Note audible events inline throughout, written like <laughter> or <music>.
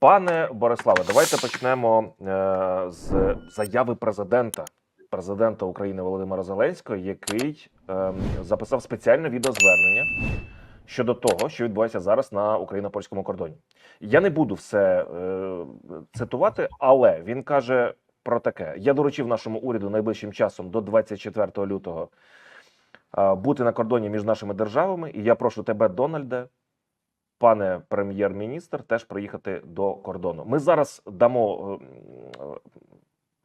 Пане Бориславе, давайте почнемо е, з заяви президента, президента України Володимира Зеленського, який е, записав спеціальне відеозвернення щодо того, що відбувається зараз на україно-польському кордоні. Я не буду все е, цитувати, але він каже про таке: я доручив нашому уряду найближчим часом до 24 лютого е, бути на кордоні між нашими державами, і я прошу тебе, Дональде, пане прем'єр-міністр, теж приїхати до кордону. Ми зараз дамо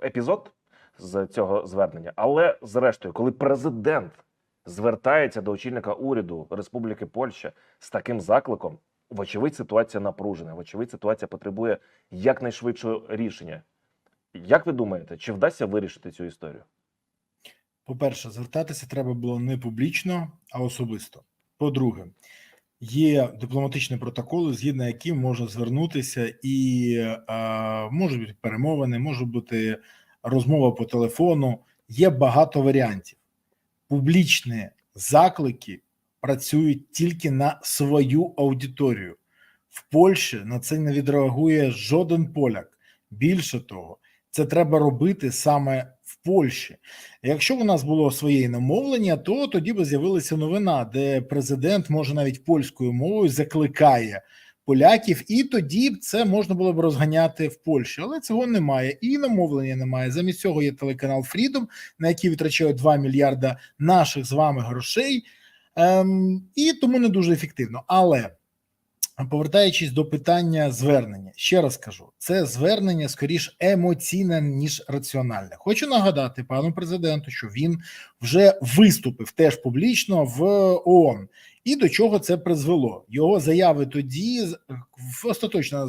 е, епізод з цього звернення, але зрештою, коли президент звертається до очільника уряду Республіки Польща з таким закликом, вочевидь, ситуація напружена. Вочевидь, ситуація потребує якнайшвидшого рішення. Як ви думаєте, чи вдасться вирішити цю історію? По-перше, звертатися треба було не публічно, а особисто. По-друге, є дипломатичні протоколи, згідно яким можна звернутися, і е, можуть бути перемовини, може бути розмова по телефону. Є багато варіантів. Публічні заклики працюють тільки на свою аудиторію. В Польщі на це не відреагує жоден поляк. Більше того, це треба робити саме Польщі. Якщо у нас було своє намовлення, то тоді би з'явилася новина, де президент може навіть польською мовою закликає поляків, і тоді б це можна було б розганяти в Польщі, але цього немає. І намовлення немає. Замість цього є телеканал Freedom, на який витрачають 2 мільярда наших з вами грошей, ем, і тому не дуже ефективно. Але повертаючись до питання звернення, ще раз кажу: це звернення скоріш емоційне ніж раціональне. Хочу нагадати пану президенту, що він вже виступив теж публічно в ООН. І до чого це призвело? Його заяви тоді остаточно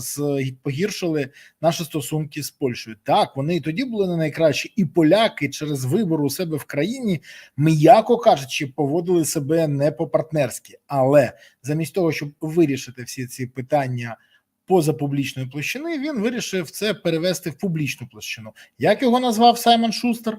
погіршили наші стосунки з Польщею. Так, вони і тоді були не найкращі, і поляки через вибор у себе в країні, м'яко кажучи, поводили себе не по партнерськи. Але замість того, щоб вирішити всі ці питання поза публічної площини, він вирішив це перевести в публічну площину. Як його назвав Саймон Шустер?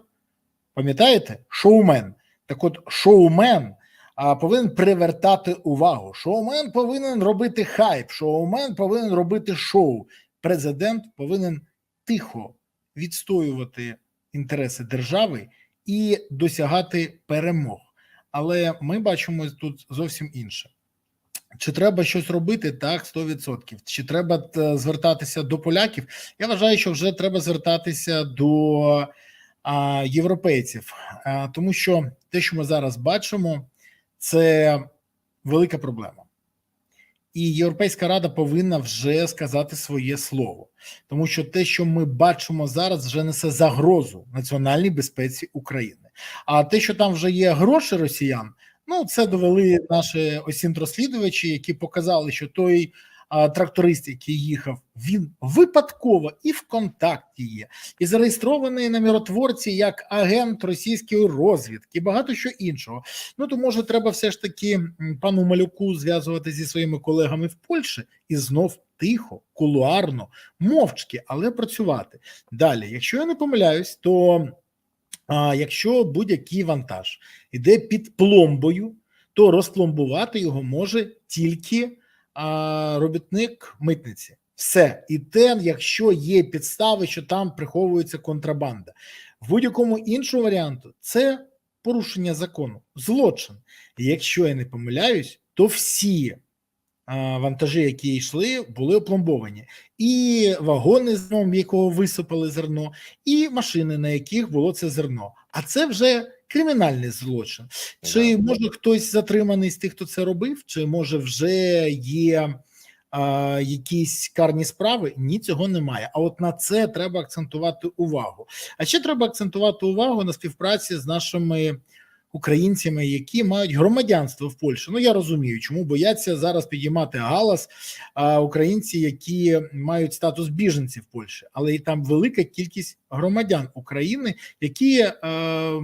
Пам'ятаєте? Шоумен. Так, от шоумен повинен привертати увагу. Шоумен повинен робити хайп, шоумен повинен робити шоу. Президент повинен тихо відстоювати інтереси держави і досягати перемог. Але ми бачимо тут зовсім інше. Чи треба щось робити? Так, 100%. Чи треба звертатися до поляків? Я вважаю, що вже треба звертатися до а, європейців, а, тому що те, що ми зараз бачимо, це велика проблема. І Європейська рада повинна вже сказати своє слово, тому що те, що ми бачимо зараз, вже несе загрозу національній безпеці України. А те, що там вже є гроші росіян, ну це довели наші осінтрослідувачі, які показали, що той тракторист, який їхав, він випадково і в контакті є, і зареєстрований на миротворці як агент російської розвідки, багато що іншого. Ну то може треба все ж таки пану малюку зв'язувати зі своїми колегами в Польщі і знов тихо, кулуарно, мовчки, але працювати далі. Якщо я не помиляюсь, то а, якщо будь-який вантаж іде під пломбою, то розпломбувати його може тільки робітник митниці. Все, і те, якщо є підстави, що там приховується контрабанда, в будь-якому іншому варіанту це порушення закону, злочин. І якщо я не помиляюсь, то всі вантажі, які йшли, були опломбовані, і вагони з якого висипали зерно, і машини, на яких було це зерно. А це вже кримінальний злочин. Чи може хтось затриманий з тих, хто це робив, чи може вже є а, якісь карні справи? Ні, цього немає. А от на це треба акцентувати увагу. А ще треба акцентувати увагу на співпраці з нашими українцями, які мають громадянство в Польщі. Ну я розумію, чому бояться зараз підіймати галас а, українці, які мають статус біженців в Польщі, але і там велика кількість громадян України, які. А,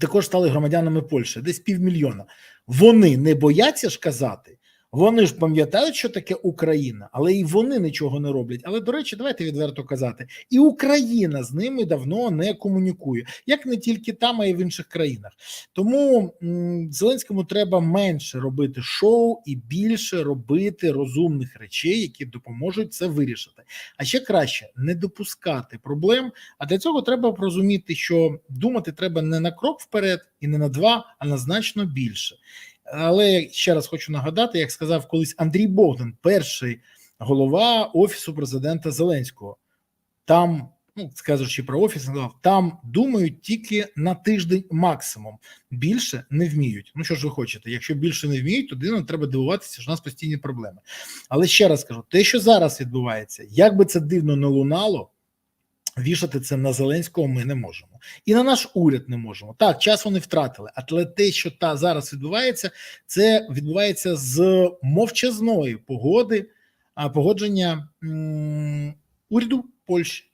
також стали громадянами Польщі, десь півмільйона. Вони не бояться ж казати: Вони ж пам'ятають, що таке Україна, але і вони нічого не роблять. Але до речі, давайте відверто казати, і Україна з ними давно не комунікує, як не тільки там, а й в інших країнах. Тому Зеленському треба менше робити шоу і більше робити розумних речей, які допоможуть це вирішити. А ще краще не допускати проблем. А для цього треба розуміти, що думати треба не на крок вперед і не на два, а на значно більше. Але ще раз хочу нагадати, як сказав колись Андрій Богдан, перший голова офісу президента Зеленського. Там, ну сказуючи про офіс, сказав, там думають тільки на тиждень максимум. Більше не вміють. Ну що ж ви хочете? Якщо більше не вміють, то не треба дивуватися, що у нас постійні проблеми. Але ще раз кажу: те, що зараз відбувається, як би це дивно не лунало, вішати це на Зеленського ми не можемо. І на наш уряд не можемо. Так, час вони втратили, але те, що та зараз відбувається, це відбувається з мовчазної погоди, а погодження м, уряду Польщі.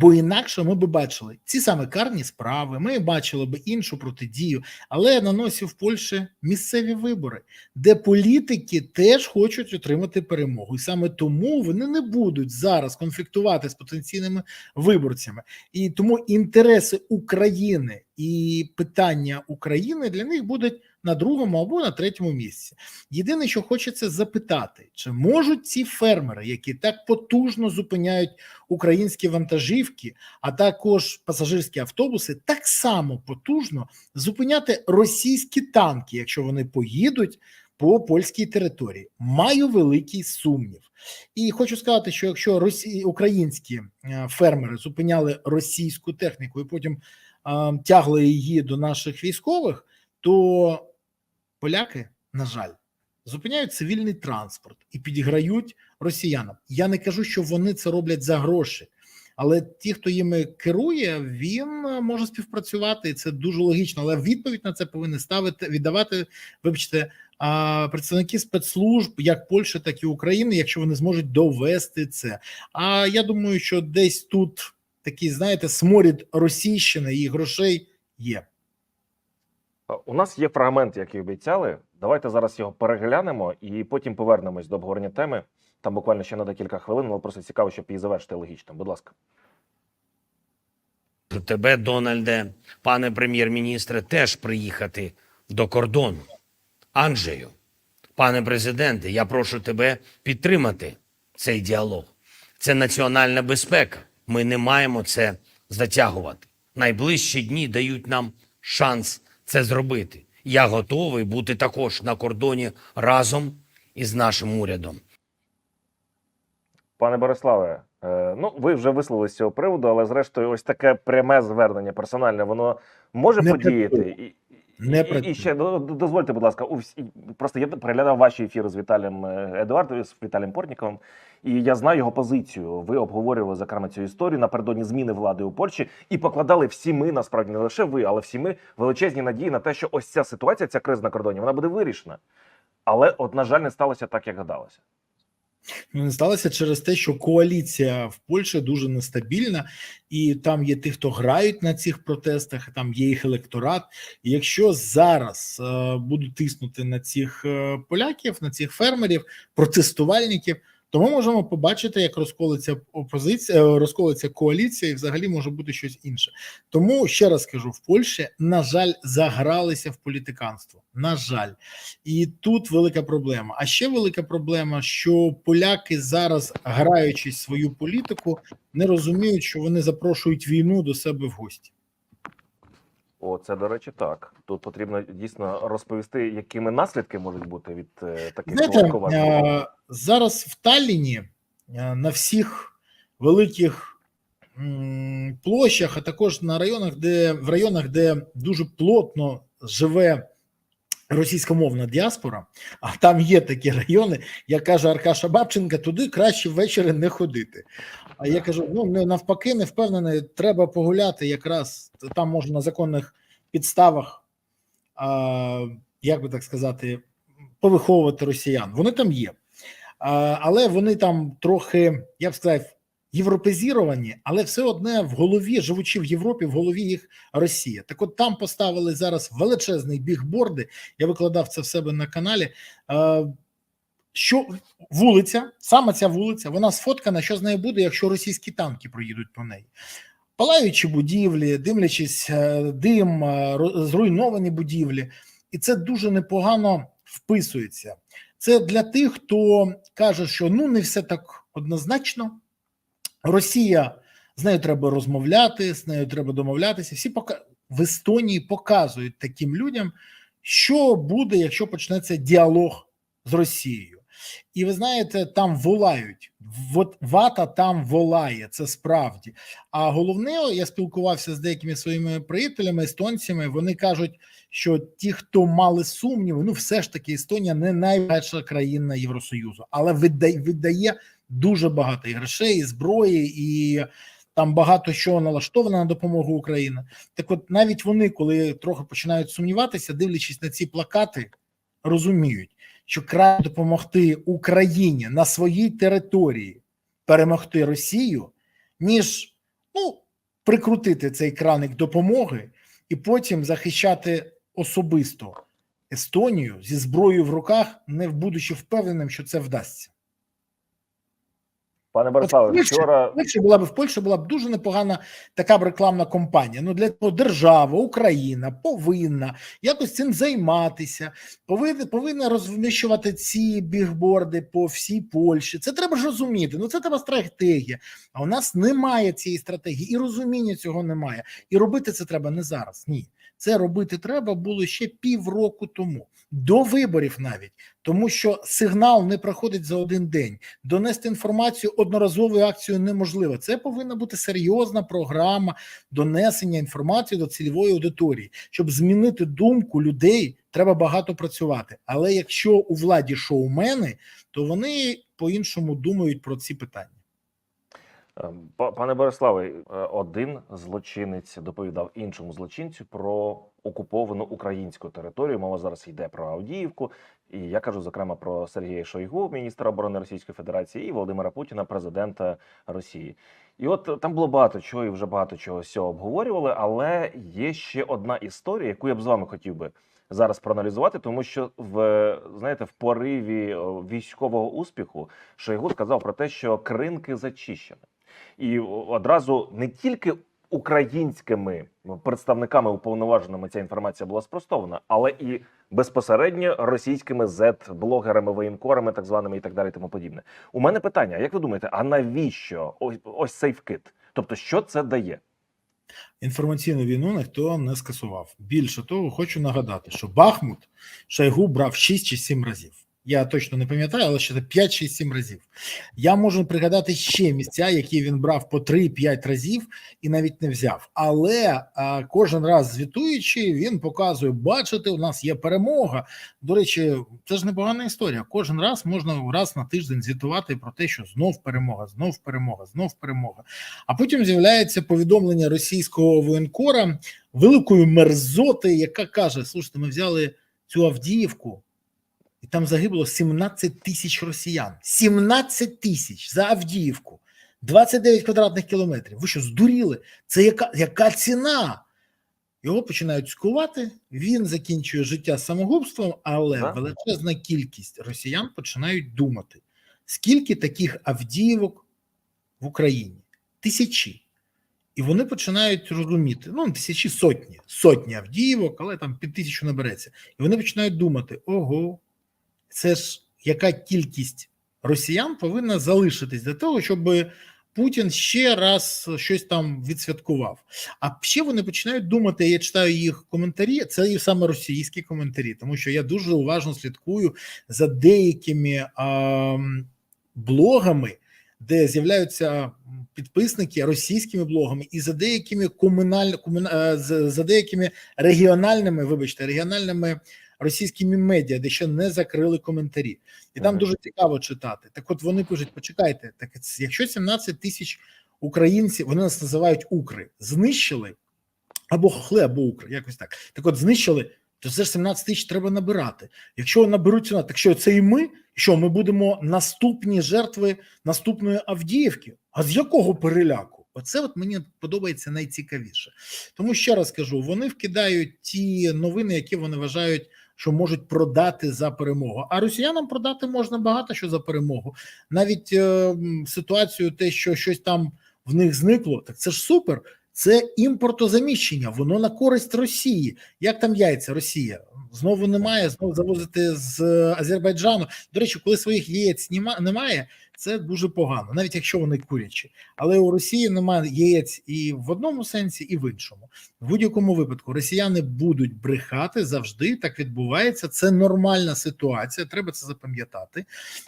Бо інакше ми би бачили ці саме карні справи, ми бачили би іншу протидію, але на носі в Польщі місцеві вибори, де політики теж хочуть отримати перемогу, і саме тому вони не будуть зараз конфліктувати з потенційними виборцями, і тому інтереси України і питання України для них будуть на другому або на третьому місці. Єдине, що хочеться запитати, чи можуть ці фермери, які так потужно зупиняють українські вантажівки, а також пасажирські автобуси, так само потужно зупиняти російські танки, якщо вони поїдуть по польській території. Маю великий сумнів. І хочу сказати, що якщо росі... українські е, фермери зупиняли російську техніку і потім а, тягли її до наших військових, то поляки, на жаль, зупиняють цивільний транспорт і підіграють росіянам. Я не кажу, що вони це роблять за гроші, але ті, хто їми керує, він е, може співпрацювати, і це дуже логічно. Але відповідь на це повинні ставити віддавати, вибачте, представники спецслужб як Польщі, так і України, якщо вони зможуть довести це. А я думаю, що десь тут такий, знаєте, сморід російщини і грошей є. Е, У нас є фрагмент, який обіцяли. Давайте зараз його переглянемо і потім повернемось до обговорення теми. Там буквально ще на декілька хвилин, але просто цікаво, щоб її завершити логічно. Будь ласка. Тебе, Дональде, пане прем'єр-міністре, теж приїхати до кордону. Анджею, пане президенте, я прошу тебе підтримати цей діалог. Це національна безпека. Ми не маємо це затягувати. Найближчі дні дають нам шанс це зробити. Я готовий бути також на кордоні разом із нашим урядом. Пане Бориславе, е, ну ви вже висловилися з цього приводу, але зрештою, ось таке пряме звернення персональне, воно може Не подіяти. Не і, і ще ну, дозвольте, будь ласка, у всі, просто я переглядав ваші ефіри з Віталієм е, Едуардовим, з Віталієм Портніковим, і я знаю його позицію. Ви обговорювали зокрема цю історію напередодні зміни влади у Польщі і покладали всі ми, насправді не лише ви, але всі ми величезні надії на те, що ось ця ситуація, ця криза на кордоні, вона буде вирішена. Але, от, на жаль, не сталося так, як гадалося. Ну, не сталося через те, що коаліція в Польщі дуже нестабільна, і там є ті, хто грають на цих протестах, там є їх електорат. І якщо зараз е, будуть тиснути на цих е, поляків, на цих фермерів, протестувальників, то ми можемо побачити, як розколиться опозиція, е, розколиться коаліція, і взагалі може бути щось інше. Тому ще раз кажу: в Польщі, на жаль, загралися в політиканство. На жаль, і тут велика проблема. А ще велика проблема, що поляки зараз, граючи свою політику, не розуміють, що вони запрошують війну до себе в гості. О, це до речі, так. Тут потрібно дійсно розповісти, якими наслідки можуть бути від е, таких Знаєте, е, зараз в Талліні е, на всіх великих площах, а також на районах, де в районах, де дуже плотно живе російськомовна діаспора, а там є такі райони, як каже Аркаша Бабченка, туди краще ввечері не ходити. А я кажу: ну не навпаки, не впевнений, треба погуляти якраз там можна на законних підставах, а, як би так сказати, повиховувати росіян. Вони там є, а, але вони там трохи, я б сказав, європезіровані, але все одне в голові, живучи в Європі, в голові їх Росія. Так от там поставили зараз величезний бігборди. Я викладав це в себе на каналі. Е, що вулиця, саме ця вулиця, вона сфоткана, що з нею буде, якщо російські танки проїдуть по неї. Палаючі будівлі, дивлячись е, дим, е, зруйновані будівлі, і це дуже непогано вписується. Це для тих, хто каже, що ну не все так однозначно. Росія з нею треба розмовляти, з нею треба домовлятися. Всі пока в Естонії показують таким людям, що буде, якщо почнеться діалог з Росією. І ви знаєте, там волають. От вата там волає, це справді. А головне, я спілкувався з деякими своїми приятелями, естонцями. Вони кажуть, що ті, хто мали сумніви, ну все ж таки Естонія не найбагатша країна Євросоюзу, але видає, видає дуже багато і грошей, і зброї, і там багато що налаштовано на допомогу Україні. Так, от навіть вони, коли трохи починають сумніватися, дивлячись на ці плакати, розуміють, що краще допомогти Україні на своїй території перемогти Росію, ніж ну прикрутити цей краник допомоги і потім захищати особисто Естонію зі зброєю в руках, не будучи впевненим, що це вдасться. Пане Бориславе, вчора Польща була б в Польщі була б дуже непогана така б рекламна кампанія. Ну для того держава, Україна повинна якось цим займатися, повинна, повинна розміщувати ці бігборди по всій Польщі. Це треба ж розуміти. Ну це треба стратегія. А у нас немає цієї стратегії, і розуміння цього немає. І робити це треба не зараз. Ні, це робити треба було ще півроку тому, до виборів навіть, тому що сигнал не проходить за один день донести інформацію одноразовою акцією неможливо. Це повинна бути серйозна програма донесення інформації до цільової аудиторії. Щоб змінити думку людей, треба багато працювати. Але якщо у владі шоумени, то вони по-іншому думають про ці питання. Е, Пане Бориславе, е, один злочинець доповідав іншому злочинцю про окуповану українську територію. Мова зараз йде про Авдіївку. І я кажу зокрема про Сергія Шойгу, міністра оборони Російської Федерації, і Володимира Путіна, президента Росії. І от е, там було багато чого, і вже багато чого з цього обговорювали. Але є ще одна історія, яку я б з вами хотів би зараз проаналізувати, тому що в знаєте, в пориві військового успіху Шойгу сказав про те, що кринки зачищені. І одразу не тільки українськими представниками уповноваженими ця інформація була спростована, але і безпосередньо російськими зет-блогерами, воєнкорами, так званими і так далі, тому подібне. У мене питання: як ви думаєте, а навіщо ось, ось цей вкид? Тобто, що це дає? Інформаційну війну ніхто не скасував. Більше того, хочу нагадати, що Бахмут Шойгу брав 6 чи 7 разів. Я точно не пам'ятаю, але ще це 5 чи 7 разів. Я можу пригадати ще місця, які він брав по 3-5 разів і навіть не взяв. Але а, кожен раз звітуючи, він показує: бачите, у нас є перемога. До речі, це ж непогана історія. Кожен раз можна раз на тиждень звітувати про те, що знов перемога, знов перемога, знов перемога. А потім з'являється повідомлення російського воєнкора великої мерзоти, яка каже: слушайте, ми взяли цю Авдіївку, і там загибло 17 тисяч росіян. 17 тисяч за Авдіївку, 29 квадратних кілометрів. Ви що здуріли? Це яка, яка ціна? Його починають скувати. Він закінчує життя самогубством, але Да. величезна кількість росіян починають думати, скільки таких Авдіївок в Україні? Тисячі. І вони починають розуміти: ну, тисячі сотні, сотні Авдіївок, але там під тисячу набереться. І вони починають думати: ого, це ж яка кількість росіян повинна залишитись для того, щоб Путін ще раз щось там відсвяткував. А ще вони починають думати. Я читаю їх коментарі. Це і саме російські коментарі, тому що я дуже уважно слідкую за деякими а, блогами, де з'являються підписники російськими блогами, і за деякими комунальними за деякими регіональними, вибачте, регіональними російськими медіа, де ще не закрили коментарі, і там дуже цікаво читати. Так, от вони пишуть: почекайте, так якщо 17 тисяч українців, вони нас називають укри, знищили або хохли, або укри, якось так. Так, от знищили. То це ж 17 тисяч треба набирати. Якщо наберуть ціна, так що це і ми? Що ми будемо наступні жертви наступної Авдіївки? А з якого переляку? Оце от мені подобається найцікавіше. Тому ще раз кажу: вони вкидають ті новини, які вони вважають що можуть продати за перемогу. А росіянам продати можна багато що за перемогу. Навіть е, ситуацію, те, що щось там в них зникло, так це ж супер. Це імпортозаміщення, воно на користь Росії. Як там яйця Росія? Знову немає, знову завозити з Азербайджану. До речі, коли своїх яєць нема- немає, це дуже погано, навіть якщо вони курячі. Але у Росії немає яєць і в одному сенсі, і в іншому. В будь-якому випадку росіяни будуть брехати завжди. Так відбувається. Це нормальна ситуація. Треба це запам'ятати.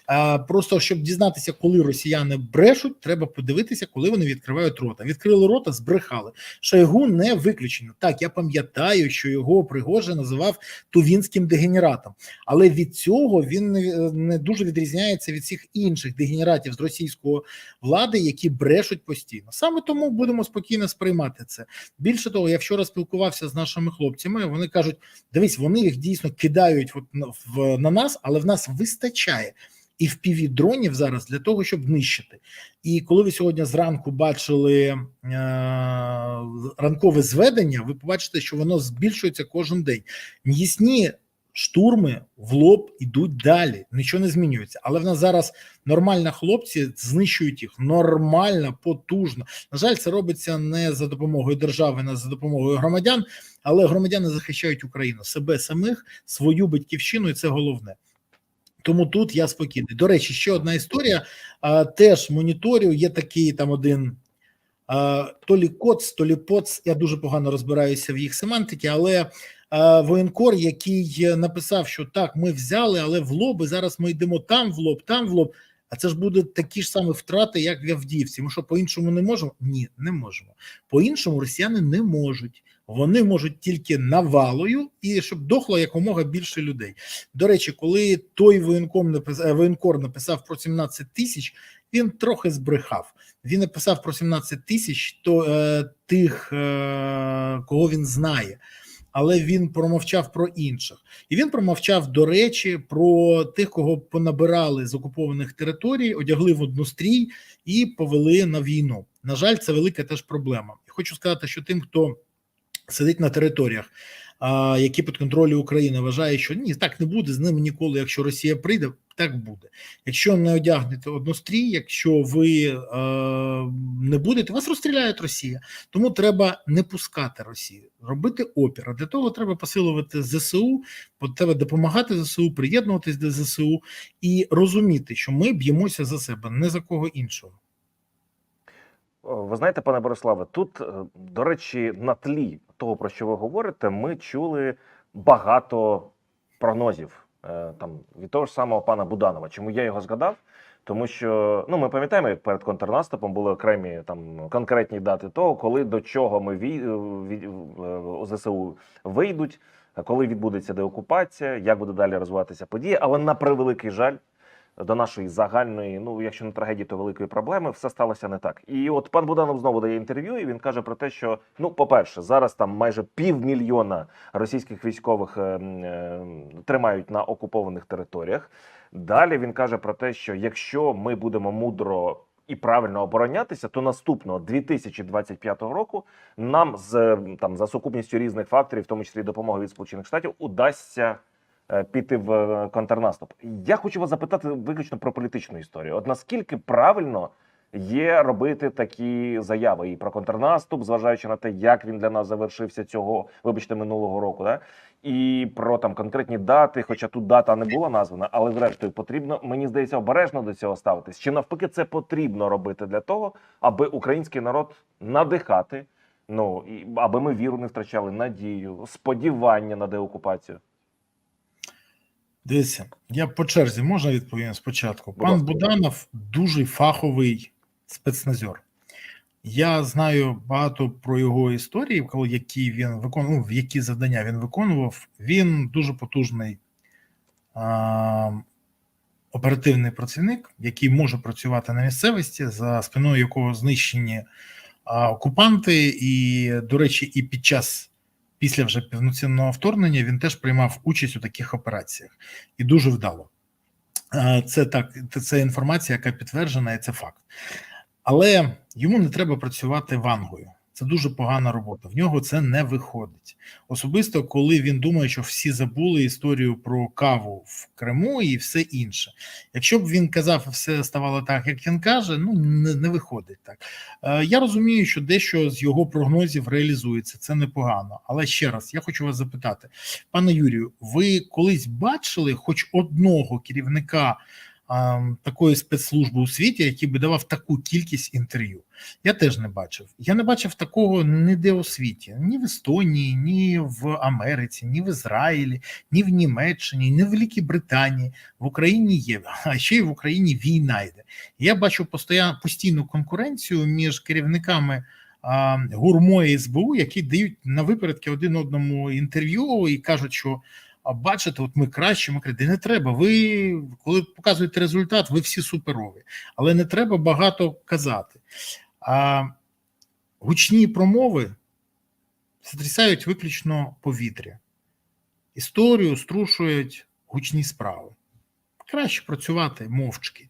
А просто щоб дізнатися, коли росіяни брешуть, треба подивитися, коли вони відкривають рота. Відкрили рота, збрехали. Шойгу не виключено. Так, я пам'ятаю, що його Пригожин називав тувінським дегенератом, але від цього він не, не дуже відрізняється від всіх інших дегенератів з російської влади, які брешуть постійно. Саме тому будемо спокійно сприймати це. Більше того, я вчора спілкувався з нашими хлопцями. Вони кажуть: дивись, вони їх дійсно кидають от на, в, на нас, але в нас вистачає. І в дронів зараз для того, щоб нищити. І коли ви сьогодні зранку бачили е, ранкове зведення, ви побачите, що воно збільшується кожен день. М'ясні штурми в лоб ідуть далі, нічого не змінюється. Але в нас зараз нормально хлопці знищують їх нормально, потужно. На жаль, це робиться не за допомогою держави, не за допомогою громадян, але громадяни захищають Україну, себе самих, свою батьківщину, і це головне. Тому тут я спокійний. До речі, ще одна історія. А, теж моніторю. Є такий там один а, то лі коц, то лі поц. Я дуже погано розбираюся в їх семантиці, але воєнкор, який написав, що так, ми взяли, але в лоб, і зараз ми йдемо там в лоб, там в лоб. А це ж будуть такі ж самі втрати, як в Авдіївці. Ми що по-іншому не можемо? Ні, не можемо. По-іншому росіяни не можуть. Вони можуть тільки навалою і щоб дохло якомога більше людей. До речі, коли той воєнком написав, воєнкор написав про 17 тисяч, він трохи збрехав. Він написав про 17 тисяч то е, тих, е, кого він знає. Але він промовчав про інших, і він промовчав до речі про тих, кого понабирали з окупованих територій, одягли в однострій і повели на війну. На жаль, це велика теж проблема. І хочу сказати, що тим, хто сидить на територіях, які під контролем України, вважає, що ні, так не буде з ними ніколи. Якщо Росія прийде, так буде. Якщо не одягнете однострій, якщо ви не будете, вас розстріляють Росія. Тому треба не пускати Росію, робити опір. А для того треба посилувати ЗСУ, треба допомагати ЗСУ, приєднуватись до ЗСУ і розуміти, що ми б'ємося за себе, не за кого іншого. Ви знаєте, пане Бориславе, тут, е, до речі, на тлі того, про що ви говорите, ми чули багато прогнозів е, там від того ж самого пана Буданова. Чому я його згадав? Тому що ну ми пам'ятаємо, як перед контрнаступом були окремі там конкретні дати того, коли до чого ми вій, е, ЗСУ вийдуть, коли відбудеться деокупація, як буде далі розвиватися події. Але на превеликий жаль, до нашої загальної, ну якщо не трагедії, то великої проблеми, все сталося не так. І от пан Буданов знову дає інтерв'ю, і він каже про те, що ну, по-перше, зараз там майже півмільйона російських військових е, е, тримають на окупованих територіях. Далі він каже про те, що якщо ми будемо мудро і правильно оборонятися, то наступного 2025 року нам з там за сукупністю різних факторів, в тому числі допомоги від Сполучених Штатів, удасться піти в е, контрнаступ. Я хочу вас запитати виключно про політичну історію. От наскільки правильно є робити такі заяви і про контрнаступ, зважаючи на те, як він для нас завершився цього, вибачте, минулого року, да? і про там конкретні дати, хоча тут дата не була названа, але зрештою потрібно, мені здається, обережно до цього ставитись. Чи навпаки це потрібно робити для того, аби український народ надихати, ну і аби ми віру не втрачали, надію, сподівання на деокупацію. Дивіться, я по черзі можна відповім спочатку. Пан. Буданов дуже фаховий спецназер. Я знаю багато про його історії, коли які він виконував, ну, які завдання він виконував. Він дуже потужний а, оперативний працівник, який може працювати на місцевості, за спиною якого знищені а, окупанти, і, до речі, і під час після вже повноцінного вторгнення він теж приймав участь у таких операціях і дуже вдало. Це так, це інформація, яка підтверджена, і це факт. Але йому не треба працювати вангою. Це дуже погана робота. В нього це не виходить. Особисто, коли він думає, що всі забули історію про каву в Криму і все інше. Якщо б він казав, все ставало так, як він каже, ну не, не виходить так. Е, я розумію, що дещо з його прогнозів реалізується. Це непогано. Але ще раз я хочу вас запитати, пане Юрію, ви колись бачили хоч одного керівника? Такої спецслужби у світі, який би давав таку кількість інтерв'ю, я теж не бачив. Я не бачив такого ніде у світі, ні в Естонії, ні в Америці, ні в Ізраїлі, ні в Німеччині, ні в Великій Британії. В Україні є, <laughs> а ще й в Україні війна йде. Я бачу постійну конкуренцію між керівниками гурмо і СБУ, які дають на випередки один одному інтерв'ю і кажуть, що. А бачите, от ми краще, ми краще. Не треба. Ви коли показуєте результат, ви всі суперові, але не треба багато казати. А гучні промови стрясають виключно повітря. Історію струшують гучні справи. Краще працювати мовчки.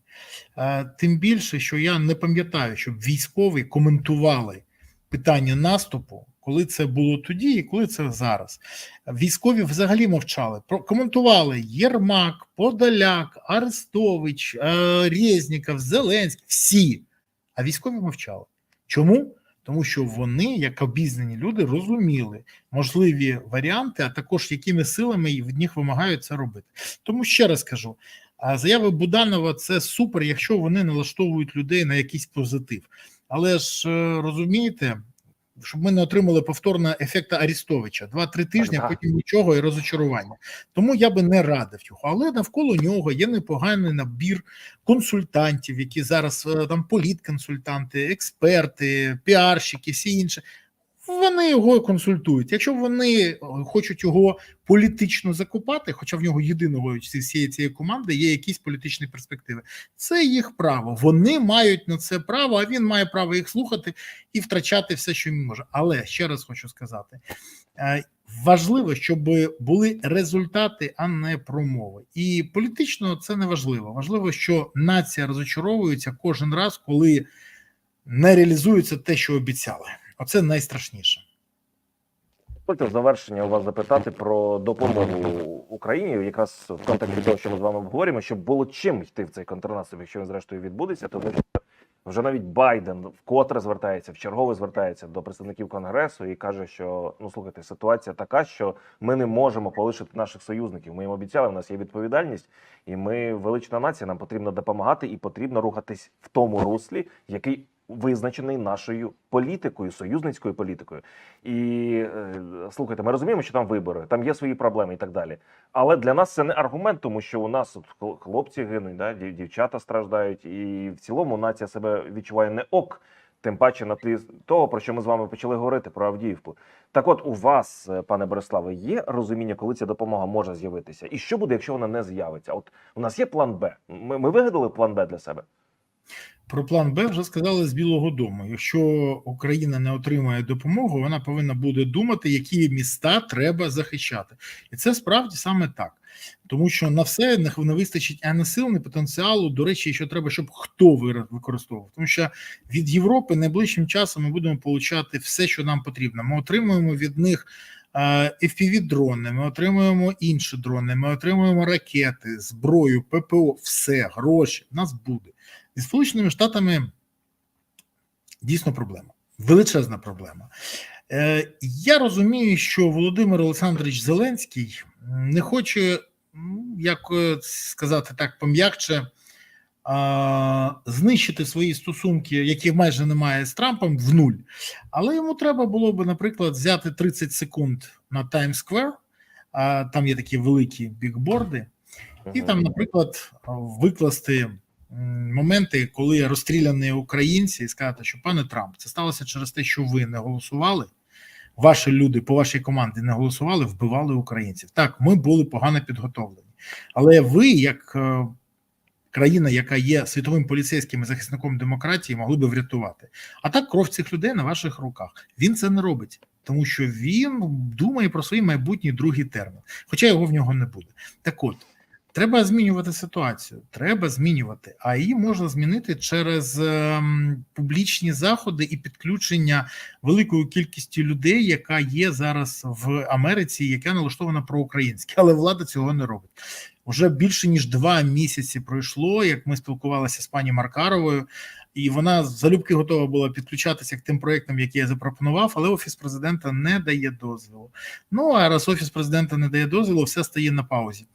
Тим більше, що я не пам'ятаю, щоб військові коментували питання наступу, коли це було тоді і коли це зараз. Військові взагалі мовчали. Про- Коментували Єрмак, Подоляк, Арестович, е, Резніков, Зеленський, всі. А військові мовчали. Чому? Тому що вони, як обізнані люди, розуміли можливі варіанти, а також якими силами від них вимагають це робити. Тому ще раз кажу: заяви Буданова це супер, якщо вони налаштовують людей на якийсь позитив. Але ж е, розумієте, щоб ми не отримали повторно ефекта Арістовича два-три тижні, а так. потім нічого і розочарування. Тому я би не радив його. Але навколо нього є непоганий набір консультантів, які зараз е, там політконсультанти, експерти, піарщики, всі інші. Вони його консультують. Якщо вони е, хочуть його політично закупати, хоча в нього єдиного всієї цієї команди є якісь політичні перспективи, це їх право. Вони мають на це право, а він має право їх слухати і втрачати все, що він може. Але ще раз хочу сказати: е, важливо, щоб були результати, а не промови. І політично це не важливо. Важливо, що нація розочаровується кожен раз, коли не реалізується те, що обіцяли. Оце найстрашніше. В завершення у вас запитати про допомогу Україні, якраз в контексті того, що ми з вами обговорюємо, щоб було чим йти в цей контрнаступ, якщо він зрештою відбудеться, тому що вже навіть Байден вкотре звертається, в чергове звертається до представників конгресу і каже, що ну слухайте, ситуація така, що ми не можемо полишити наших союзників. Ми їм обіцяли, у нас є відповідальність, і ми велична нація. Нам потрібно допомагати і потрібно рухатись в тому руслі, який визначений нашою політикою, союзницькою політикою. І е, слухайте, ми розуміємо, що там вибори, там є свої проблеми і так далі. Але для нас це не аргумент, тому що у нас от хлопці гинуть, да, дівчата страждають, і в цілому нація себе відчуває не ок. Тим паче на тлі того, про що ми з вами почали говорити про Авдіївку. Так, от у вас, е, пане Бориславе, є розуміння, коли ця допомога може з'явитися, і що буде, якщо вона не з'явиться? От у нас є план Б. Ми, ми вигадали план Б для себе. Про план Б вже сказали з Білого Дому. Якщо Україна не отримає допомогу, вона повинна буде думати, які міста треба захищати, і це справді саме так. Тому що на все не вистачить а не сил, не потенціалу. До речі, що треба, щоб хто використовував. Тому що від Європи найближчим часом ми будемо получати все, що нам потрібно. Ми отримуємо від них fpv дрони, ми отримуємо інші дрони, ми отримуємо ракети, зброю, ППО, все, гроші. В нас буде. Зі Сполученими Штатами дійсно проблема, величезна проблема. Е, я розумію, що Володимир Олександрович Зеленський не хоче, ну, як е, сказати так, пом'якче, знищити свої стосунки, яких майже немає з Трампом, в нуль. Але йому треба було би, наприклад, взяти 30 секунд на Times Square, там є такі великі бікборди, і там, наприклад, викласти моменти, коли розстріляні українці, і сказати, що пане Трамп, це сталося через те, що ви не голосували. Ваші люди по вашій команді не голосували, вбивали українців. Так, ми були погано підготовлені, але ви, як е, країна, яка є світовим поліцейським і захисником демократії, могли би врятувати. А так кров цих людей на ваших руках. Він це не робить, тому що він думає про свій майбутній другий термін, хоча його в нього не буде. Так от Треба змінювати ситуацію. Треба змінювати, а її можна змінити через ем, публічні заходи і підключення великої кількості людей, яка є зараз в Америці, яка налаштована проукраїнське, але влада цього не робить. Уже більше ніж два місяці пройшло, як ми спілкувалися з пані Маркаровою, і вона залюбки готова була підключатися к тим проектам, які я запропонував, але офіс президента не дає дозволу. Ну а раз офіс президента не дає дозволу, все стає на паузі.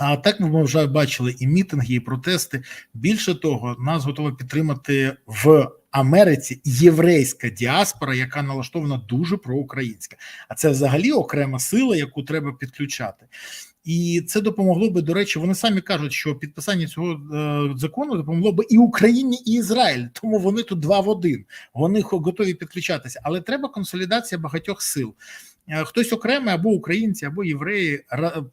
А так ми вже бачили і мітинги, і протести. Більше того, нас готова підтримати в Америці єврейська діаспора, яка налаштована дуже проукраїнська. А це взагалі окрема сила, яку треба підключати. І це допомогло би, до речі, вони самі кажуть, що підписання цього е, закону допомогло би і Україні, і Ізраїль. Тому вони тут два в один. Вони готові підключатися, але треба консолідація багатьох сил. Е, Хтось окремий або українці, або євреї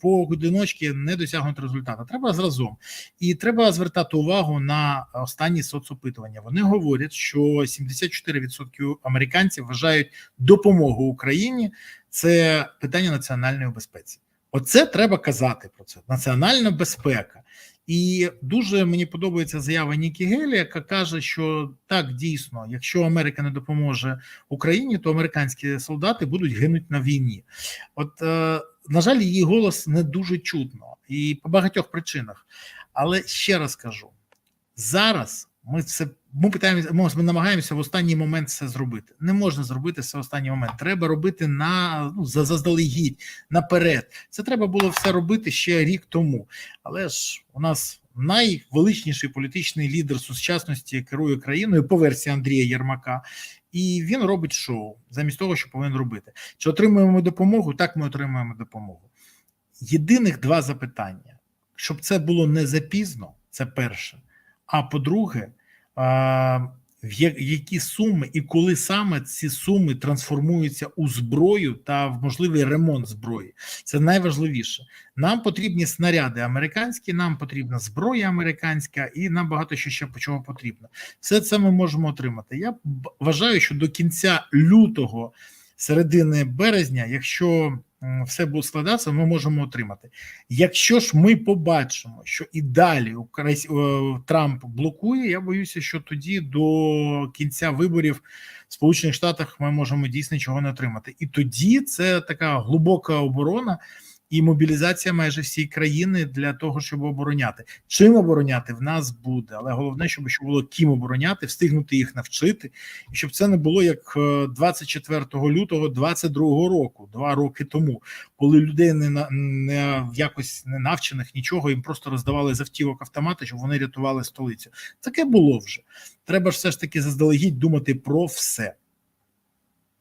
поодиночки не досягнуть результату. Треба зразом. І треба звертати увагу на останні соцопитування. Вони говорять, що 74% американців вважають допомогу Україні це питання національної безпеці. Оце треба казати про це. Національна безпека. І дуже мені подобається заява Нікі Гелі, яка каже, що так дійсно, якщо Америка не допоможе Україні, то американські солдати будуть гинути на війні. От, е, на жаль, її голос не дуже чутно і по багатьох причинах. Але ще раз кажу: зараз ми це ми питаємося, ми, намагаємося в останній момент це зробити. Не можна зробити це в останній момент. Треба робити на ну, за- заздалегідь, наперед. Це треба було все робити ще рік тому. Але ж у нас найвеличніший політичний лідер сучасності керує країною по версії Андрія Єрмака, і він робить шоу замість того, що повинен робити. Чи отримуємо допомогу? Так, ми отримуємо допомогу. Єдиних два запитання: щоб це було не запізно, це перше. А по-друге, які суми і коли саме ці суми трансформуються у зброю та в можливий ремонт зброї, це найважливіше. Нам потрібні снаряди американські, нам потрібна зброя американська, і нам багато що ще чого потрібно. Все це ми можемо отримати. Я вважаю, що до кінця лютого, середини березня, якщо все буде складатися, ми можемо отримати. Якщо ж ми побачимо, що і далі е, Трамп блокує, я боюся, що тоді до кінця виборів в Сполучених Штатах ми можемо дійсно чого не отримати. І тоді це така глибока оборона і мобілізація майже всієї країни для того, щоб обороняти. Чим обороняти в нас буде, але головне, щоб ще було ким обороняти, встигнути їх навчити, і щоб це не було як е, 24 лютого 22 року, два роки тому, коли людей не не якось не навчених нічого, їм просто роздавали з автомати, щоб вони рятували столицю. Таке було вже. Треба ж все ж таки заздалегідь думати про все.